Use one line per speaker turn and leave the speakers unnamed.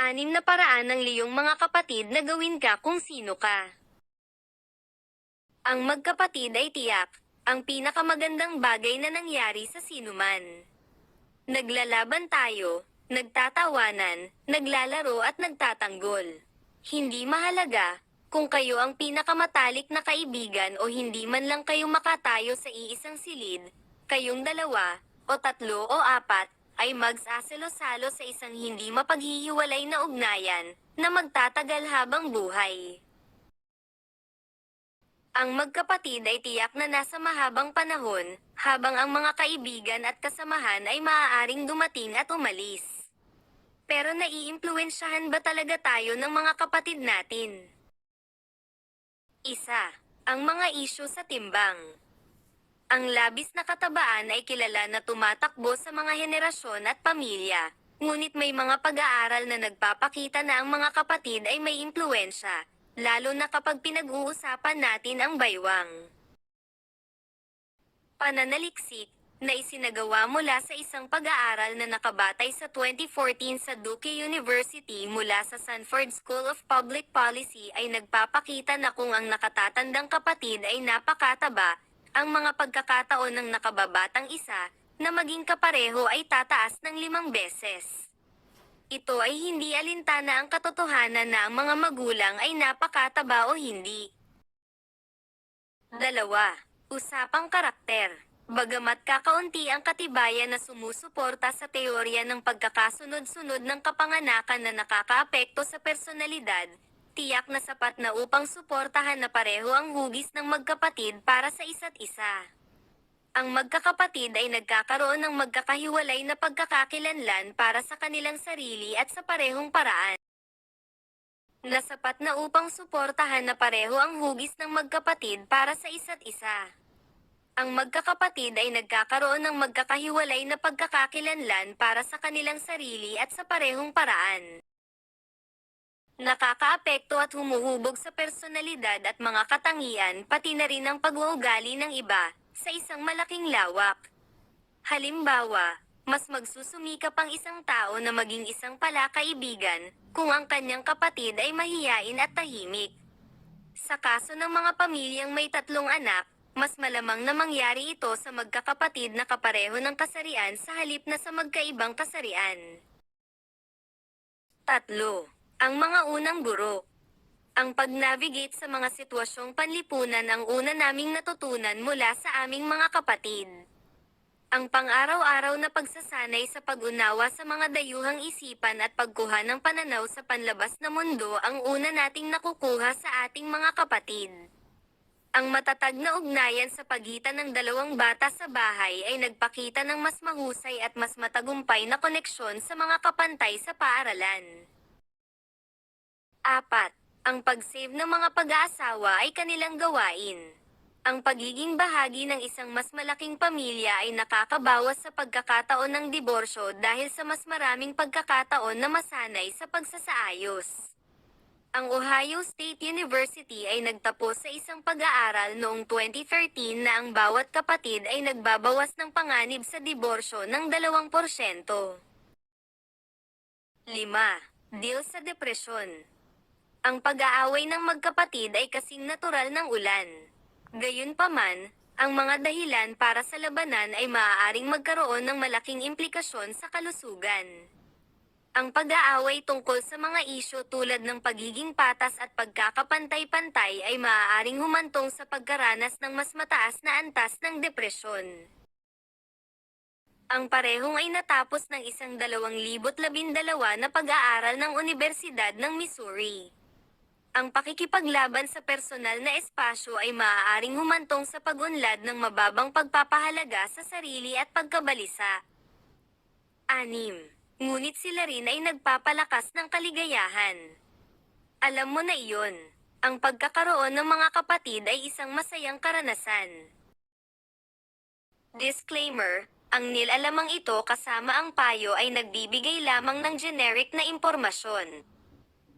Anim na paraan ng liyong mga kapatid na gawin ka kung sino ka. Ang magkapatid ay tiyak, ang pinakamagandang bagay na nangyari sa sinuman. Naglalaban tayo, nagtatawanan, naglalaro at nagtatanggol. Hindi mahalaga kung kayo ang pinakamatalik na kaibigan o hindi man lang kayo makatayo sa iisang silid, kayong dalawa, o tatlo o apat, ay magsasalo-salo sa isang hindi mapaghihiwalay na ugnayan, na magtatagal habang buhay. Ang magkapatid ay tiyak na nasa mahabang panahon, habang ang mga kaibigan at kasamahan ay maaaring dumating at umalis. Pero naiimpluwensyahan ba talaga tayo ng mga kapatid natin? Isa, ang mga isyu sa timbang. Ang labis na katabaan ay kilala na tumatakbo sa mga henerasyon at pamilya, ngunit may mga pag-aaral na nagpapakita na ang mga kapatid ay may impluensya, lalo na kapag pinag-uusapan natin ang baywang. Pananaliksik, na isinagawa mula sa isang pag-aaral na nakabatay sa 2014 sa Duke University mula sa Sanford School of Public Policy ay nagpapakita na kung ang nakatatandang kapatid ay napakataba, ang mga pagkakataon ng nakababatang isa, na maging kapareho ay tataas ng limang beses. Ito ay hindi alintana ang katotohanan na ang mga magulang ay napakataba o hindi. Dalawa, usapang karakter. Bagamat kakaunti ang katibayan na sumusuporta sa teorya ng pagkakasunod-sunod ng kapanganakan na nakakaapekto sa personalidad, tiyak na sapat na upang suportahan na pareho ang hugis ng magkapatid para sa isa't isa. Ang magkakapatid ay nagkakaroon ng magkakahiwalay na pagkakakilanlan para sa kanilang sarili at sa parehong paraan. Na sapat na upang suportahan na pareho ang hugis ng magkapatid para sa isa't isa. Ang magkakapatid ay nagkakaroon ng magkakahiwalay na pagkakakilanlan para sa kanilang sarili at sa parehong paraan. Nakakaapekto at humuhubog sa personalidad at mga katangian pati na rin ang pag-uugali ng iba sa isang malaking lawak. Halimbawa, mas magsusumikap ang isang tao na maging isang palakaibigan kung ang kanyang kapatid ay mahiyain at tahimik. Sa kaso ng mga pamilyang may tatlong anak, mas malamang na mangyari ito sa magkakapatid na kapareho ng kasarian sa halip na sa magkaibang kasarian. Tatlo, ang mga unang guro. Ang pag-navigate sa mga sitwasyong panlipunan ang una naming natutunan mula sa aming mga kapatid. Ang pang-araw-araw na pagsasanay sa pag-unawa sa mga dayuhang isipan at pagkuha ng pananaw sa panlabas na mundo ang una nating nakukuha sa ating mga kapatid. Ang matatag na ugnayan sa pagitan ng dalawang bata sa bahay ay nagpakita ng mas mahusay at mas matagumpay na koneksyon sa mga kapantay sa paaralan. Apat, ang pag-save ng mga pag-aasawa ay kanilang gawain. Ang pagiging bahagi ng isang mas malaking pamilya ay nakakabawas sa pagkakataon ng diborsyo dahil sa mas maraming pagkakataon na masanay sa pagsasaayos. Ang Ohio State University ay nagtapos sa isang pag-aaral noong 2013 na ang bawat kapatid ay nagbabawas ng panganib sa diborsyo ng 2%. 5. Deal sa depresyon. Ang pag-aaway ng magkapatid ay kasing natural ng ulan. Gayunpaman, ang mga dahilan para sa labanan ay maaaring magkaroon ng malaking implikasyon sa kalusugan. Ang pag-aaway tungkol sa mga isyo tulad ng pagiging patas at pagkakapantay-pantay ay maaaring humantong sa pagkaranas ng mas mataas na antas ng depresyon. Ang parehong ay natapos ng isang 2012 na pag-aaral ng Universidad ng Missouri. Ang pakikipaglaban sa personal na espasyo ay maaaring humantong sa pag-unlad ng mababang pagpapahalaga sa sarili at pagkabalisa. 6. Ngunit sila rin ay nagpapalakas ng kaligayahan. Alam mo na iyon, ang pagkakaroon ng mga kapatid ay isang masayang karanasan. Disclaimer, ang nilalamang ito kasama ang payo ay nagbibigay lamang ng generic na impormasyon.